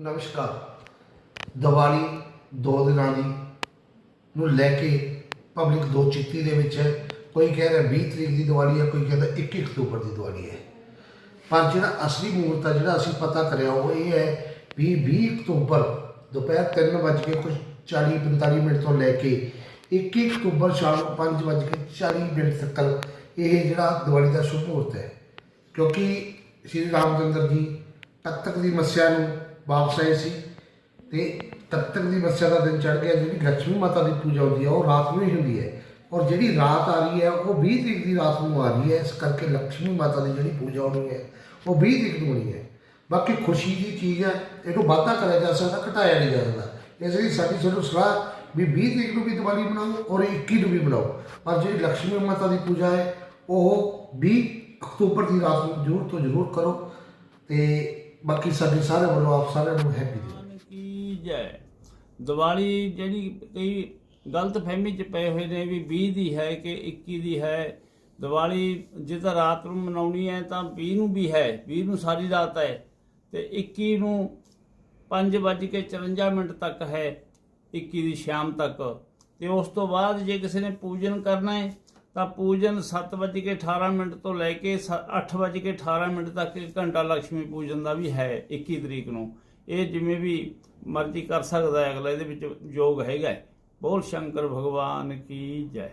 ਨਮਸਕਾਰ। ਦੀਵਾਲੀ ਦੋ ਦਿਨਾਂ ਦੀ ਨੂੰ ਲੈ ਕੇ ਪਬਲਿਕ ਦੋ ਚਿੱਤੀ ਦੇ ਵਿੱਚ ਹੈ। ਕੋਈ ਕਹਿ ਰਿਹਾ 20 ਤਰੀਕ ਦੀ ਦੀਵਾਲੀ ਹੈ, ਕੋਈ ਕਹਿੰਦਾ 21 ਅਕਤੂਬਰ ਦੀ ਦੀਵਾਲੀ ਹੈ। ਪਰ ਜਿਹੜਾ ਅਸਲੀ ਮੂਹਰਤ ਹੈ, ਜਿਹੜਾ ਅਸੀਂ ਪਤਾ ਕਰਿਆ, ਉਹ ਇਹ ਹੈ ਵੀ 20 ਅਕਤੂਬਰ ਦੁਪਹਿਰ 3 ਵਜੇ ਕੇ ਕੁਝ 40 45 ਮਿੰਟ ਤੋਂ ਲੈ ਕੇ 21 ਅਕਤੂਬਰ ਸ਼ਾਮ ਨੂੰ 5 ਵਜੇ ਕੇ 40 ਮਿੰਟ ਤੱਕ ਇਹ ਜਿਹੜਾ ਦੀਵਾਲੀ ਦਾ ਸ਼ੁਭ ਮੂਹਰਤ ਹੈ। ਕਿਉਂਕਿ ਸ਼੍ਰੀ ਰਾਮਚੰਦਰ ਜੀ ਤਖਤ ਦੀ ਮੱਸਿਆ ਨੂੰ ਵਾਪਸ ਆਏ ਸੀ ਤੇ ਤੱਤਕ ਦੀ ਮੱਸਿਆ ਦਾ ਦਿਨ ਚੜ ਗਿਆ, ਜਿਹੜੀ ਲక్ష్ਮੀ ਮਾਤਾ ਦੀ ਪੂਜਾ ਹੁੰਦੀ ਹੈ, ਉਹ ਰਾਤ ਨੂੰ ਹੀ ਹੁੰਦੀ ਹੈ। ਔਰ ਜਿਹੜੀ ਰਾਤ ਆ ਰਹੀ ਹੈ, ਉਹ 20 ਤਰੀਕ ਦੀ ਰਾਤ ਨੂੰ ਆ ਰਹੀ ਹੈ, ਇਸ ਕਰਕੇ ਲక్ష్ਮੀ ਮਾਤਾ ਦੀ ਜਿਹੜੀ ਪੂਜਾ ਹੋਣੀ ਹੈ, ਉਹ 20 ਤਰੀਕ ਨੂੰ ਹੋਣੀ ਹੈ। ਬਾਕੀ ਖੁਸ਼ੀ ਦੀ ਚੀਜ਼ ਹੈ, ਇਹਨੂੰ ਵਾਧਾ ਕਰਿਆ ਜਾ ਸਕਦਾ, ਘਟਾਇਆ ਨਹੀਂ ਜਾ ਸਕਦਾ। ਇਸ ਲਈ ਸਾਡੀ ਸਾਨੂੰ ਸਲਾਹ ਵੀ 20 ਤਰੀਕ ਨੂੰ ਵੀ ਦੀਵਾਲੀ ਮਨਾਓ ਔਰ 21 ਨੂੰ ਵੀ ਮਨਾਓ। ਪਰ ਜਿਹੜੀ ਲక్ష్ਮੀ ਮਾਤਾ ਦੀ ਪੂਜਾ ਹੈ, ਉਹ 20 ਅਕਤੂਬਰ ਦੀ ਰਾਤ ਨੂੰ ਜ਼ਰੂਰ ਤੋਂ ਜ਼ਰੂਰ ਕਰੋ ਤੇ ਬਾਕੀ ਸਾਡੇ ਸਾਰੇ ਵੱਲੋਂ ਆਪ ਸਾਰਿਆਂ ਨੂੰ ਹੈਪੀ ਦਿਵਾਲੀ ਕੀ ਜੈ। ਦੀਵਾਲੀ ਜਿਹੜੀ ਕਈ ਗਲਤ ਫਹਿਮੀ ਚ ਪਏ ਹੋਏ ਨੇ ਵੀ 20 ਦੀ ਹੈ ਕਿ 21 ਦੀ ਹੈ। ਦੀਵਾਲੀ ਜੇ ਤਾਂ ਰਾਤ ਨੂੰ ਮਨਾਉਣੀ ਹੈ ਤਾਂ 20 ਨੂੰ ਵੀ ਹੈ। 20 ਨੂੰ ਸਾਰੀ ਰਾਤ ਹੈ ਤੇ 21 ਨੂੰ 5:54 ਮਿੰਟ ਤੱਕ ਹੈ। 21 ਦੀ ਸ਼ਾਮ ਤੱਕ। ਤੇ ਉਸ ਤੋਂ ਬਾਅਦ ਜੇ ਕਿਸੇ ਨੇ ਪੂਜਨ ਕਰਨਾ ਹੈ ਤਾਂ ਪੂਜਨ 7:18 ਮਿੰਟ ਤੋਂ ਲੈ ਕੇ 8:18 ਮਿੰਟ ਤੱਕ ਇੱਕ ਘੰਟਾ ਲక్ష్ਮੀ ਪੂਜਨ ਦਾ ਵੀ ਹੈ 21 ਤਰੀਕ ਨੂੰ ਇਹ ਜਿਵੇਂ ਵੀ ਮਰਜ਼ੀ ਕਰ ਸਕਦਾ ਹੈ, ਅਗਲਾ ਇਹਦੇ ਵਿੱਚ ਯੋਗ ਹੈਗਾ ਹੈ। ਬੋਲ ਸ਼ੰਕਰ ਭਗਵਾਨ ਕੀ ਜੈ